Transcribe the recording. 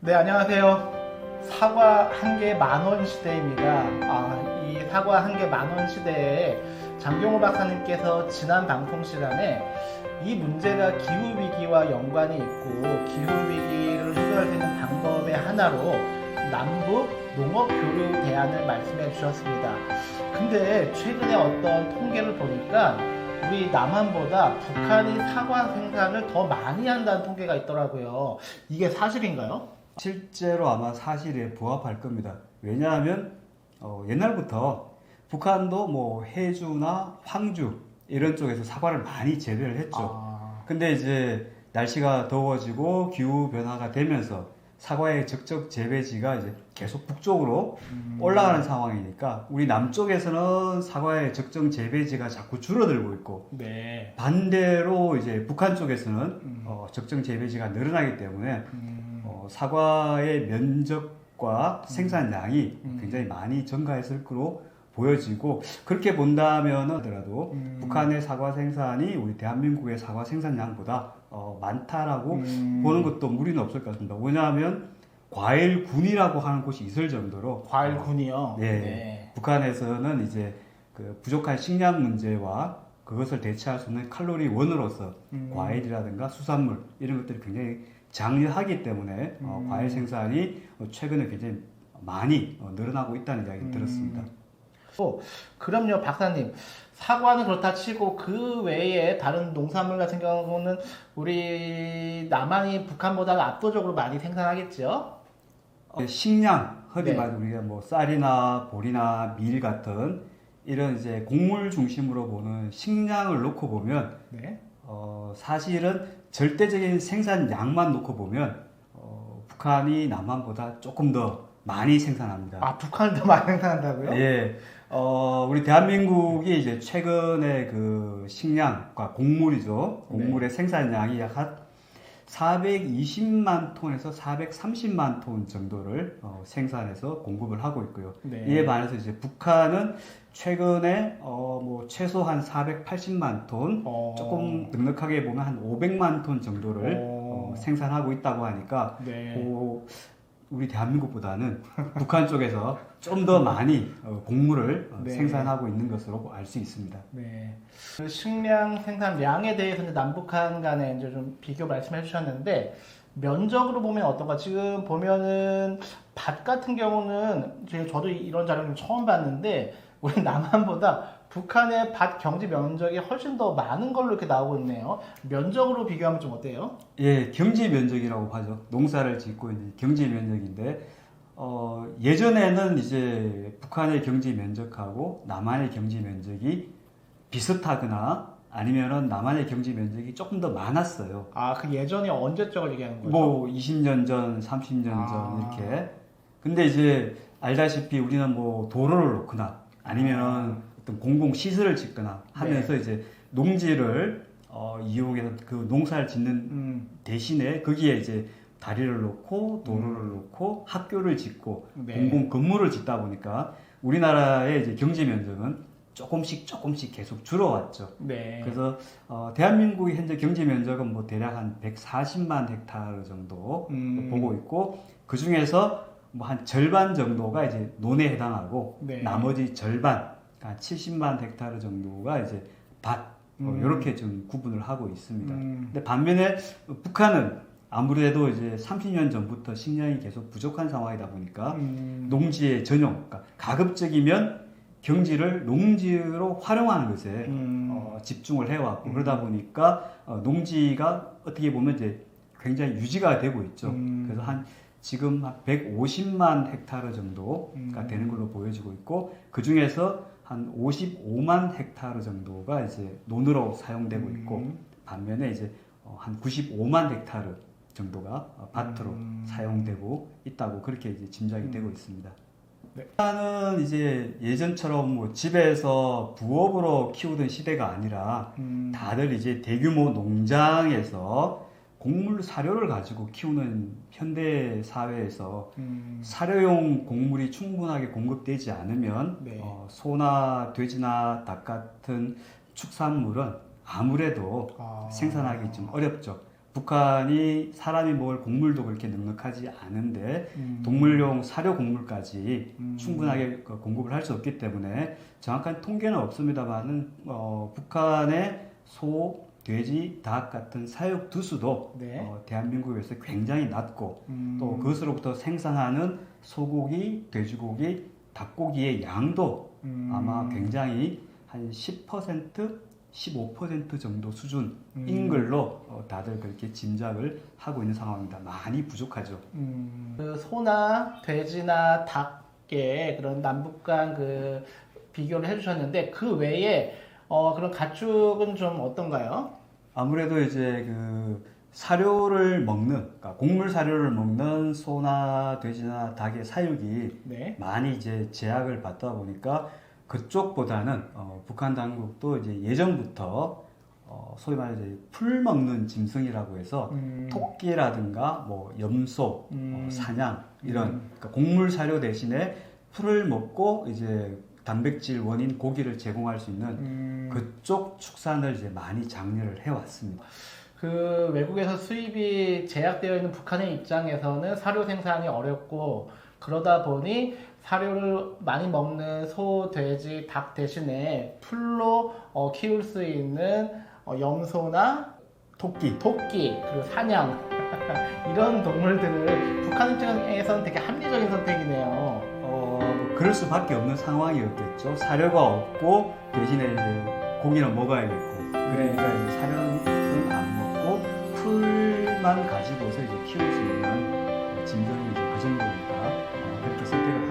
네, 안녕하세요. 사과 한 개 만 원 시대입니다. 아, 이 사과 한 개 만 원 시대에 장경호 박사님께서 지난 방송 시간에 이 문제가 기후 위기와 연관이 있고 기후 위기를 해결할 수 있는 방법의 하나로 남북 농업 교류 대안을 말씀해 주셨습니다. 근데 최근에 어떤 통계를 보니까 우리 남한보다 북한이 사과 생산을 더 많이 한다는 통계가 있더라고요. 이게 사실인가요? 실제로 아마 사실에 부합할 겁니다. 왜냐하면 어, 옛날부터 북한도 뭐 해주나 황주 이런 쪽에서 사과를 많이 재배를 했죠. 아, 근데 이제 날씨가 더워지고 기후 변화가 되면서 사과의 적적 재배지가 이제 계속 북쪽으로 음, 올라가는 상황이니까 우리 남쪽에서는 사과의 적정 재배지가 자꾸 줄어들고 있고 네. 반대로 이제 북한 쪽에서는 음. 어, 적정 재배지가 늘어나기 때문에 음, 어, 사과의 면적과 생산량이 음. 굉장히 많이 증가했을 거로 보여지고 그렇게 본다면 하더라도 음. 북한의 사과 생산이 우리 대한민국의 사과 생산량보다 어, 많다라고 음, 보는 것도 무리는 없을 것 같습니다. 왜냐하면 과일군이라고 하는 곳이 있을 정도로 과일군이요. 네. 북한에서는 이제 그 부족한 식량 문제와 그것을 대체할 수 있는 칼로리 원으로서 음. 과일이라든가 수산물 이런 것들이 굉장히 장려하기 때문에 어, 음. 과일 생산이 어, 최근에 굉장히 많이 어, 늘어나고 있다는 이야기 음. 들었습니다. 어, 그럼요, 박사님. 사과는 그렇다 치고 그 외에 다른 농산물 같은 경우는 우리 남한이 북한보다 압도적으로 많이 생산하겠죠? 어, 식량, 흔히 네. 말해 우리가 뭐 쌀이나 보리나 밀 같은 이런 이제 곡물 중심으로 보는 식량을 놓고 보면 네. 어, 사실은 절대적인 생산량만 놓고 보면 어, 북한이 남한보다 조금 더 많이 생산합니다. 아, 북한을 더 많이 생산한다고요? 예, 어, 우리 대한민국이 이제 최근에 그 식량과 곡물이죠. 네. 곡물의 생산량이 약 한 420만 톤에서 430만 톤 정도를 어, 생산해서 공급을 하고 있고요. 네. 이에 반해서 이제 북한은 최근에 어, 뭐 최소한 480만 톤, 어, 조금 넉넉하게 보면 한 500만 톤 정도를 어. 어, 생산하고 있다고 하니까 네. 어, 우리 대한민국보다는 북한 쪽에서 좀 더 많이 어, 곡물을 어, 네. 생산하고 있는 것으로 알 수 있습니다. 네. 그 식량 생산량에 대해서 이제 남북한 간에 이제 좀 비교 말씀해 주셨는데 면적으로 보면 어떤가? 지금 보면은 밭 같은 경우는 저도 이런 자료를 처음 봤는데 우리 남한보다 북한의 밭 경지 면적이 훨씬 더 많은 걸로 이렇게 나오고 있네요. 면적으로 비교하면 좀 어때요? 예, 경지 면적이라고 하죠. 농사를 짓고 있는 경지 면적인데 어, 예전에는 이제 북한의 경지 면적하고 남한의 경지 면적이 비슷하거나 아니면은 남한의 경지 면적이 조금 더 많았어요. 아, 그 예전에 언제적을 얘기하는 거죠? 뭐 20년 전, 30년 아. 전 이렇게. 근데 이제 알다시피 우리는 뭐 도로를 놓거나 아니면은 어떤 공공 시설을 짓거나 하면서 이제 농지를 어, 이용해서 그 농사를 짓는 음, 대신에 거기에 이제 다리를 놓고 도로를 놓고 학교를 짓고 네. 공공 건물을 짓다 보니까 우리나라의 이제 경제 면적은 조금씩 조금씩 계속 줄어왔죠. 네. 그래서 어, 대한민국의 현재 경제 면적은 뭐 대략 한 140만 헥타르 정도 음. 보고 있고 그 중에서 뭐 한 절반 정도가 이제 논에 해당하고 네. 나머지 절반 한 70만 헥타르 정도가 이제 밭 음. 이렇게 좀 구분을 하고 있습니다. 음, 근데 반면에 북한은 아무래도 이제 30년 전부터 식량이 계속 부족한 상황이다 보니까 음, 농지의 전용, 그러니까 가급적이면 경지를 농지로 활용하는 것에 음. 어, 집중을 해왔고 음. 그러다 보니까 어, 농지가 어떻게 보면 이제 굉장히 유지가 되고 있죠. 음. 그래서 한 지금 한 150만 헥타르 정도가 음. 되는 걸로 보여지고 있고 그 중에서 한 55만 헥타르 정도가 이제 논으로 사용되고 있고 음. 반면에 이제 어, 한 95만 헥타르 정도가 어, 밭으로 음. 사용되고 있다고 그렇게 이제 짐작이 음. 되고 있습니다. 네. 북한은 이제 예전처럼 뭐 집에서 부업으로 키우던 시대가 아니라 음. 다들 이제 대규모 농장에서 곡물 사료를 가지고 키우는 현대 사회에서 음. 사료용 곡물이 충분하게 공급되지 않으면 네. 어, 소나 돼지나 닭 같은 축산물은 아무래도 아. 생산하기 좀 어렵죠. 북한이 사람이 먹을 곡물도 그렇게 넉넉하지 않은데 음. 동물용 사료 곡물까지 음. 충분하게 그 공급을 할 수 없기 때문에 정확한 통계는 없습니다만은 어, 북한의 소, 돼지, 닭 같은 사육 두수도 네. 어, 대한민국에서 굉장히 낮고 음. 또 그것으로부터 생산하는 소고기, 돼지고기, 닭고기의 양도 음. 아마 굉장히 한 10%, 15% 정도 수준인 음. 걸로 어, 다들 그렇게 짐작을 하고 있는 상황입니다. 많이 부족하죠. 음, 그 소나 돼지나 닭의 그런 남북 간그 비교를 해주셨는데 그 외에 어, 그런 가축은 좀 어떤가요? 아무래도 이제 그 사료를 먹는, 그러니까 곡물 사료를 먹는 소나 돼지나 닭의 사육이 네. 많이 이제 제약을 받다 보니까 그쪽보다는 어, 북한 당국도 이제 예전부터 어, 소위 말해서 풀 먹는 짐승이라고 해서 음, 토끼라든가 뭐 염소, 음. 어, 사냥 이런 음. 그러니까 곡물 사료 대신에 풀을 먹고 이제 단백질 원인 고기를 제공할 수 있는 음, 그쪽 축산을 이제 많이 장려를 해왔습니다. 그 외국에서 수입이 제약되어 있는 북한의 입장에서는 사료 생산이 어렵고 그러다 보니 사료를 많이 먹는 소, 돼지, 닭 대신에 풀로 어, 키울 수 있는 어, 염소나 토끼 토끼 그리고 사냥 이런 동물들을 북한 입장에서는 되게 합리적인 선택이네요. 어, 뭐 그럴 수밖에 없는 상황이었겠죠. 사료가 없고 대신에 이제 고기는 먹어야겠고 그러니까 이제 사료는 안 먹고 풀만 가지고서 이제 키울 수 있는 짐승이 이제 그 정도니까 어, 그렇게 선택을